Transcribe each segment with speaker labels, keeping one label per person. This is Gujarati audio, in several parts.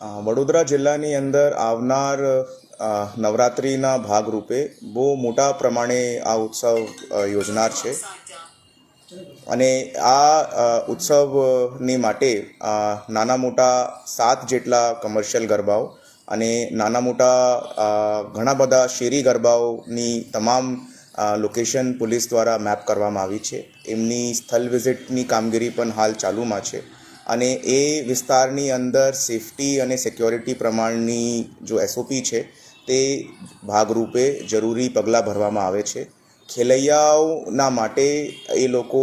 Speaker 1: વડોદરા જિલ્લાની અંદર આવનાર નવરાત્રિના ભાગરૂપે બહુ મોટા પ્રમાણે આ ઉત્સવ યોજનાર છે. અને આ ઉત્સવની માટે નાના મોટા સાત જેટલા કમર્શિયલ ગરબાઓ અને નાના મોટા ઘણા બધા શેરી ગરબાઓની તમામ લોકેશન પોલીસ દ્વારા મેપ કરવામાં આવી છે. એમની સ્થળ વિઝિટની કામગીરી પણ હાલ ચાલુમાં છે. અને એ વિસ્તારની અંદર સેફટી અને સિક્યોરિટી પ્રમાણની જો એસઓપી છે, તે ભાગરૂપે જરૂરી પગલાં ભરવામાં આવે છે. ખેલૈયાઓના માટે એ લોકો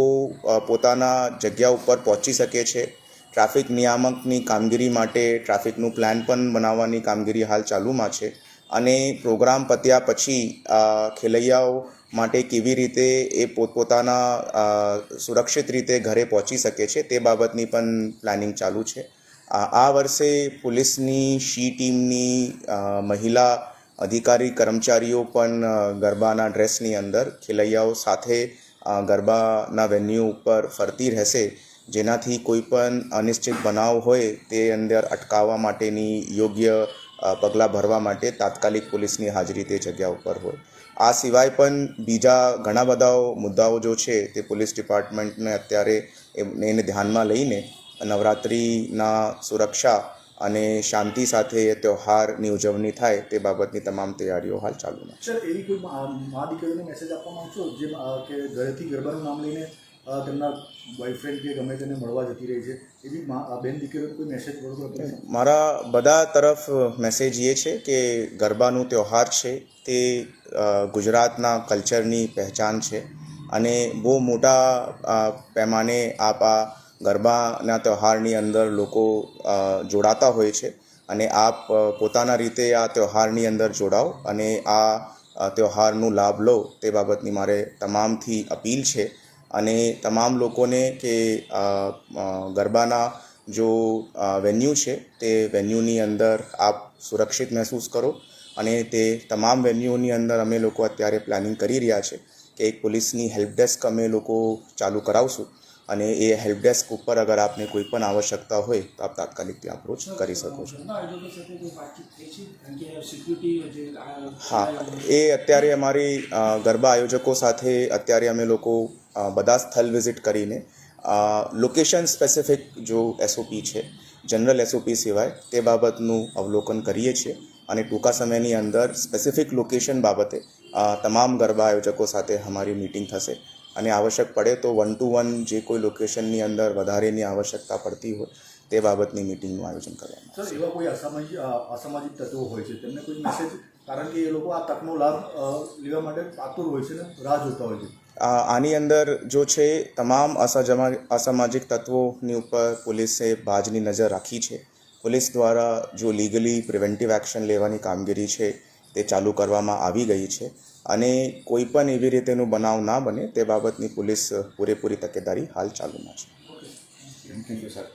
Speaker 1: પોતાના જગ્યા ઉપર પહોંચી શકે છે. ટ્રાફિક નિયામકની કામગીરી માટે ટ્રાફિકનું પ્લાન પણ બનાવવાની કામગીરી હાલ ચાલુમાં છે. અને પ્રોગ્રામ પત્યા પછી ખેલૈયાઓ માટે કેવી રીતે એ પોતપોતાના સુરક્ષિત રીતે ઘરે પહોંચી શકે છે તે બાબતની પણ પ્લાનિંગ ચાલુ છે. આ વર્ષે પોલીસની, શી ટીમની મહિલા અધિકારી, કર્મચારીઓ પણ ગરબાના ડ્રેસની અંદર ખેલૈયાઓ સાથે ગરબાના વેન્યુ ઉપર ફરતી રહેશે. જેનાથી કોઈ પણ અનિશ્ચિત બનાવ હોય તે અંદર અટકાવવા માટેની યોગ્ય પગલાં ભરવા માટે તાત્કાલિક પોલીસની હાજરી તે જગ્યા ઉપર હોય. આ સિવાય પણ બીજા ઘણા બધા મુદ્દાઓ જો છે તે પોલીસ ડિપાર્ટમેન્ટને અત્યારે એને ધ્યાનમાં લઈને નવરાત્રિના સુરક્ષા અને શાંતિ સાથે એ તહેવારની ઉજવણી થાય તે બાબતની તમામ તૈયારીઓ હાલ ચાલુ છે.
Speaker 2: એવી કોઈ મા દીકરીને મેસેજ આપવા માંગશો? જે કે ઘરેથી ગરબાનું નામ લઈને તેમના બોયફ્રેન્ડ કે ગમે તેને મળવા જતી રહી છે. એવી બેન દીકરીઓને કોઈ મેસેજ બરોબર
Speaker 1: મારા બધા તરફ મેસેજ એ છે કે ગરબાનું તહેવાર છે, તે ગુજરાતના કલ્ચરની પહેચાન છે. અને બહુ મોટા પેમાને આપ આ ગરબાના તહેવારની અંદર લોકો જોડાતા હોય છે. અને આપ પોતાના રીતે આ તહેવારની અંદર જોડાઓ અને આ તહેવારનો લાભ લો તે બાબતની મારે તમામથી અપીલ છે. અને તમામ લોકોને કે ગરબાના જો વેન્યુ છે, તે વેન્યુની અંદર આપ સુરક્ષિત મહેસૂસ કરો અને તે તમામ વેન્યુની અંદર અમે લોકો અત્યારે પ્લાનિંગ કરી રહ્યા છે કે એક પોલીસની હેલ્પ ડેસ્ક અમે લોકો ચાલુ કરાવશું અને એ હેલ્પ ડેસ્ક ઉપર અગર આપને કોઈ પણ આવશ્યકતા હોય તો આપ તાત્કાલિક ત્યાં અપ્રોચ કરી શકો છો. હા, એ અત્યારે અમારી ગરબા આયોજકો સાથે અત્યારે અમે લોકો બધા સ્થળ વિઝિટ કરીને લોકેશન સ્પેસિફિક જો એસઓપી છે જનરલ એસઓપી સિવાય, તે બાબતનું અવલોકન કરીએ છીએ. અને ટૂંકા સમયની અંદર સ્પેસિફિક લોકેશન બાબતે તમામ ગરબા આયોજકો સાથે અમારી મિટિંગ થશે. અને આવશ્યક પડે તો વન ટુ વન જે કોઈ લોકેશનની અંદર વધારેની આવશ્યકતા પડતી હોય તે બાબતની મિટિંગનું આયોજન કરવામાં
Speaker 2: સર એવા કોઈ અસામાજિક અસામાજિક તત્વો હોય છે? તેમને કોઈ મેસેજ કારણ કે એ લોકો આ તકનો લાભ લેવા માટે આતુર હોય છે ને રાહ જોતા હોય છે.
Speaker 1: આની અંદર જો છે તમામ અસામાજિક તત્વોની ઉપર પોલીસે બાજની નજર રાખી છે. પોલીસ દ્વારા જો લીગલી પ્રિવેન્ટિવ એક્શન લેવાની કામગીરી છે તે ચાલુ કરવામાં આવી ગઈ છે. અને કોઈ પણ એવી રીતેનું બનાવ ના બને તે બાબતની પોલીસ પૂરેપૂરી તકેદારી હાલ ચાલુમાં છે.
Speaker 2: Thank you sir